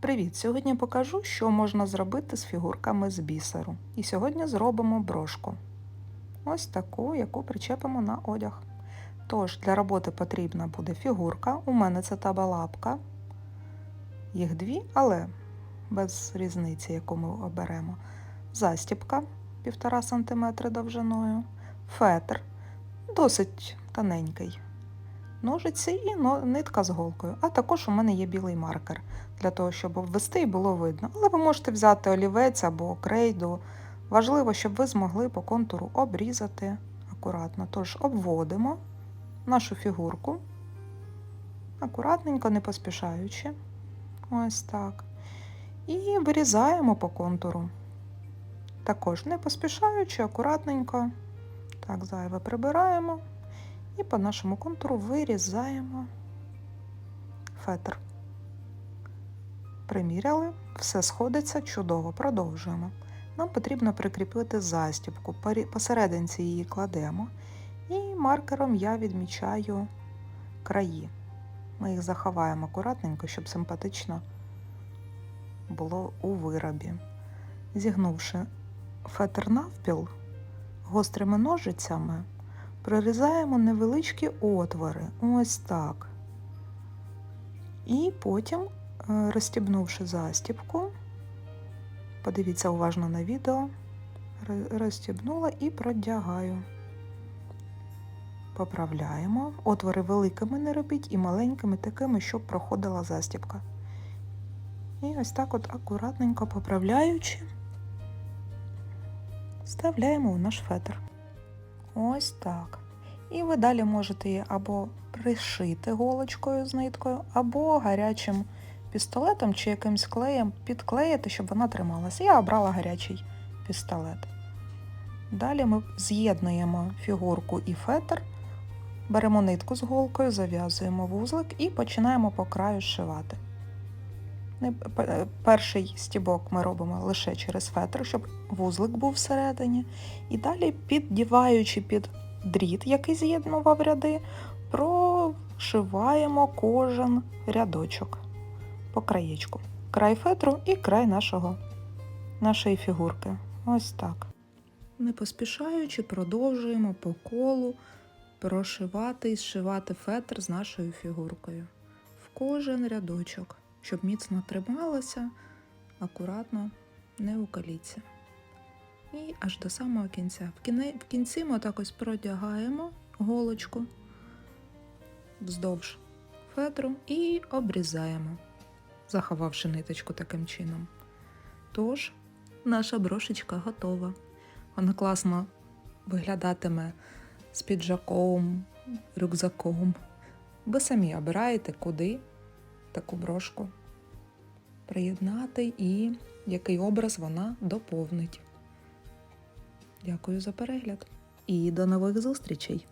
Привіт! Сьогодні покажу, що можна зробити з фігурками з бісеру. І сьогодні зробимо брошку. Ось таку, яку причепимо на одяг. Тож, для роботи потрібна буде фігурка. У мене це табалапка. Їх дві, але без різниці, яку ми оберемо. Застіпка 1,5 см довжиною, фетр досить тоненький. Ножиці і нитка з голкою. А також у мене є білий маркер для того, щоб обвести і було видно. Але ви можете взяти олівець або крейду. Важливо, щоб ви змогли по контуру обрізати акуратно. Тож обводимо нашу фігурку, акуратненько, не поспішаючи. Ось так. І вирізаємо по контуру. Також не поспішаючи, акуратненько. Так, зайве прибираємо. І по нашому контуру вирізаємо фетр. Приміряли, все сходиться чудово, продовжуємо. Нам потрібно прикріпити застібку, посерединці її кладемо, і маркером я відмічаю краї. Ми їх заховаємо акуратненько, щоб симпатично було у виробі. Зігнувши фетр навпіл гострими ножицями, прорізаємо невеличкі отвори, ось так. І потім, розстібнувши застібку, подивіться уважно на відео, розстібнула і продягаю. Поправляємо. Отвори великими не робіть і маленькими такими, щоб проходила застібка. І ось так от акуратненько поправляючи, вставляємо у наш фетр. Ось так. І ви далі можете її або пришити голочкою з ниткою, або гарячим пістолетом чи якимсь клеєм підклеїти, щоб вона трималася. Я обрала гарячий пістолет. Далі ми з'єднуємо фігурку і фетр, беремо нитку з голкою, зав'язуємо вузлик і починаємо по краю Перший стібок ми робимо лише через фетр, щоб вузлик був всередині. І далі, піддіваючи під дріт, який з'єднував ряди, прошиваємо кожен рядочок по краєчку. Край фетру і край нашого, нашої фігурки. Ось так. Не поспішаючи, продовжуємо по колу прошивати і зшивати фетр з нашою фігуркою в кожен рядочок щоб міцно трималася, акуратно не укаліться. І аж до самого кінця. В кінці ми так ось продягаємо голочку вздовж фетру і обрізаємо, заховавши ниточку таким чином. Тож, наша брошечка готова. Вона класно виглядатиме з піджаком, рюкзаком. Ви самі обираєте, куди таку брошку приєднати і який образ вона доповнить. Дякую за перегляд і до нових зустрічей!